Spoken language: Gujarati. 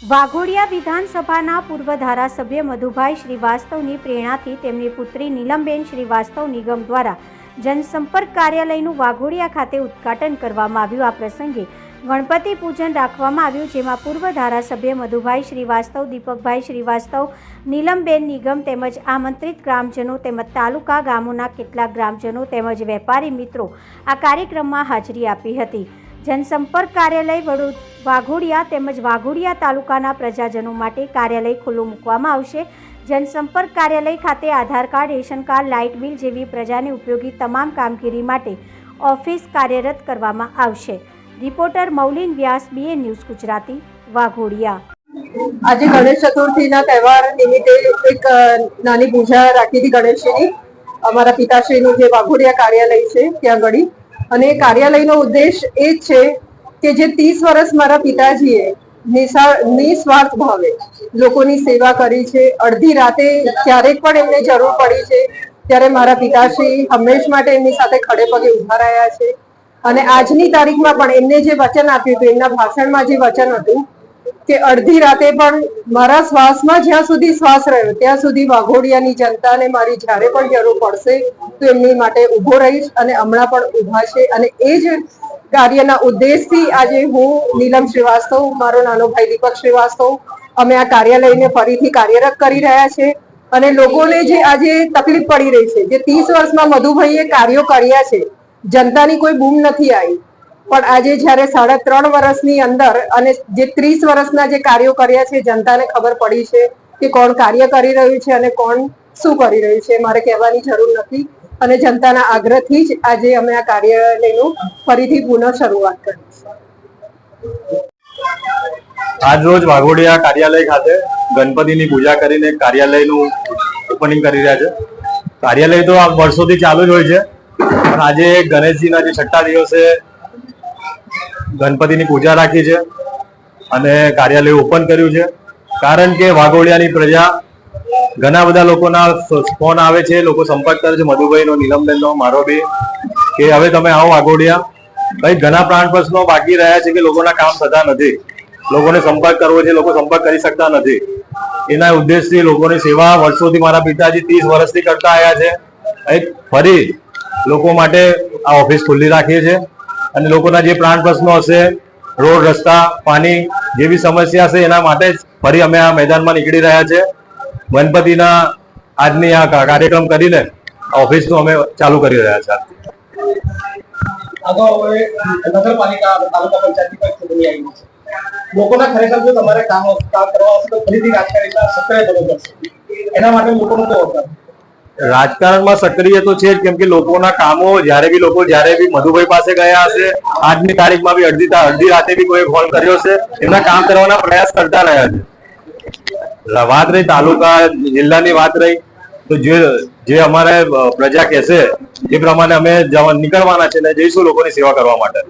વાઘોડિયા વિધાનસભાના પૂર્વ ધારાસભ્ય મધુભાઈ શ્રીવાસ્તવની પ્રેરણાથી તેમની પુત્રી નીલમબેન શ્રીવાસ્તવ નિગમ દ્વારા જનસંપર્ક કાર્યાલયનું વાઘોડિયા ખાતે ઉદ્ઘાટન કરવામાં આવ્યું. આ પ્રસંગે ગણપતિ પૂજન રાખવામાં આવ્યું, જેમાં પૂર્વ ધારાસભ્ય મધુભાઈ શ્રીવાસ્તવ, દીપકભાઈ શ્રીવાસ્તવ, નીલમબેન નિગમ તેમજ આમંત્રિત ગ્રામજનો તેમજ તાલુકા ગામોના કેટલાક ગ્રામજનો તેમજ વેપારી મિત્રો આ કાર્યક્રમમાં હાજરી આપી હતી. જનસંપર્ક કાર્યાલય વડો વાઘોડિયા તેમજ વાઘોડિયા તાલુકાના પ્રજાજનો માટે કાર્યાલય ખુલ્લું મૂકવામાં આવશે. જનસંપર્ક કાર્યાલય ખાતે Aadhaar card, ration card, light bill જેવી પ્રજાને ઉપયોગી તમામ કામગીરી માટે ઓફિસ કાર્યરત કરવામાં આવશે. Reporter Maulin Vyas, BA news Gujarati, Waghodia. આજે ગણેશ ચતુર્થીના તહેવાર નિમિત્તે એક નાની પૂજા રાખી હતી ગણેશજીની. અમારા પિતાશ્રીનું જે વાઘોડિયા કાર્યાલય છે, ત્યાં ગળી અને કાર્યાલયનો ઉદ્દેશ એ જ છે કે જે ત્રીસ વર્ષ મારા પિતાજીએ નિસ્વાર્થ ભાવે લોકોની સેવા કરી છે. અડધી રાતે ક્યારેક પણ એમને જરૂર પડી છે. ત્યારે મારા પિતાશ્રી હંમેશ માટે એમની સાથે ખડે પગે ઊભા રહ્યા છે. અને આજની તારીખમાં પણ એમને જે વચન આપ્યું હતું, એમના ભાષણમાં જે વચન હતું, કે અડધી રાતે પણ મારા શ્વાસમાં જ્યાં સુધી શ્વાસ રહ્યો, ત્યાં સુધી વાઘોડિયાની જનતાને મારી જ્યારે પણ જરૂર પડશે, તો એમની માટે ઊભો રહીશ અને હમણાં પણ ઊભા છે. અને એ જ કાર્યના ઉદ્દેશથી આજે હું નીલમ શ્રીવાસ્તવ, મારો નાનો ભાઈ દીપક શ્રીવાસ્તવ, અમે આ કાર્યાલયને ફરીથી કાર્યરત કરી રહ્યા છે અને લોકોને જે આજે તકલીફ પડી રહી છે, જે ત્રીસ વર્ષમાં મધુભાઈએ કાર્યો કર્યા છે, જનતાની કોઈ બૂમ નથી આવી. પણ આજે જ્યારે સાડા ત્રણ વર્ષની અંદર અને જે ત્રીસ વર્ષના જે કાર્યો કર્યા છે, જનતાને ખબર પડી છે કે કોણ કાર્ય કરી રહ્યું છે અને કોણ શું કરી રહ્યું છે, મારે કહેવાની જરૂર નથી. અને જનતાના આગ્રહથી જ આજે અમે આ કાર્યાલયનું ફરીથી પુનઃ શરૂઆત કરી આજ રોજ વાઘોડિયા કાર્યાલય ખાતે ગણપતિની પૂજા કરીને કાર્યાલયનું ઓપનિંગ કરી રહ્યા છે. કાર્યાલય તો આ વર્ષોથી ચાલુ જ હોય છે, પણ આજે ગણેશજીના જે છઠ્ઠા દિવસે ગણપતિની પૂજા રાખી છે અને કાર્યાલય ઓપન કર્યું છે. કારણ કે વાઘોડિયાની પ્રજા ઘણા બધા લોકોના ફોન આવે છે, લોકો સંપર્ક કરે છે. મધુભાઈનો, નીલમબેનનો, મારો બી. કે હવે તમે આવો વાઘોડિયા. ભાઈ, ઘણા પ્રાણ પ્રશ્નો બાકી રહ્યા છે કે લોકોના કામ થતા નથી. લોકોને સંપર્ક કરવો છે, લોકો સંપર્ક કરી શકતા નથી. એના ઉદ્દેશથી લોકોની સેવા વર્ષોથી મારા પિતાજી ત્રીસ વર્ષથી કરતા આવ્યા છે. ફરી લોકો માટે આ ઓફિસ ખુલ્લી રાખીએ છીએ અને લોકોના જે પ્રાણ પ્રશ્નો હશે, રોડ, રસ્તા, પાણી જેવી સમસ્યા છે એના માટે જ ફરી અમે આ મેદાનમાં નીકળી રહ્યા છે. ગણપતિના આજની આ કાર્યક્રમ કરીને ઓફિસ ઓફિસનું અમે ચાલુ કરી રહ્યા છે. નગરપાલિકા તાલુકા પંચાયતની આવી છે. લોકોના ખરેખર જો તમારે કામ કામ કરવા હશે તો ફરીથી રાજકારણીમાં સક્રિય પડશે. એના માટે લોકોનો તો રાજકારણમાં સક્રિય તો છે જ કેમ કે લોકોના કામો જ્યારે બી લોકો જ્યારે બી મધુભાઈ પાસે ગયા હશે આજની તારીખમાં બી અડધી અડધી રાતે બી કોઈ ફોન કર્યો છે એમના કામ કરવાના પ્રયાસ કરતા રહ્યા છે. વાત રહી, તાલુકા, જિલ્લાની વાત રહી, તો જે જે અમારે પ્રજા કહેશે એ પ્રમાણે અમે નીકળવાના છે ને જઈશું લોકોની સેવા કરવા માટે.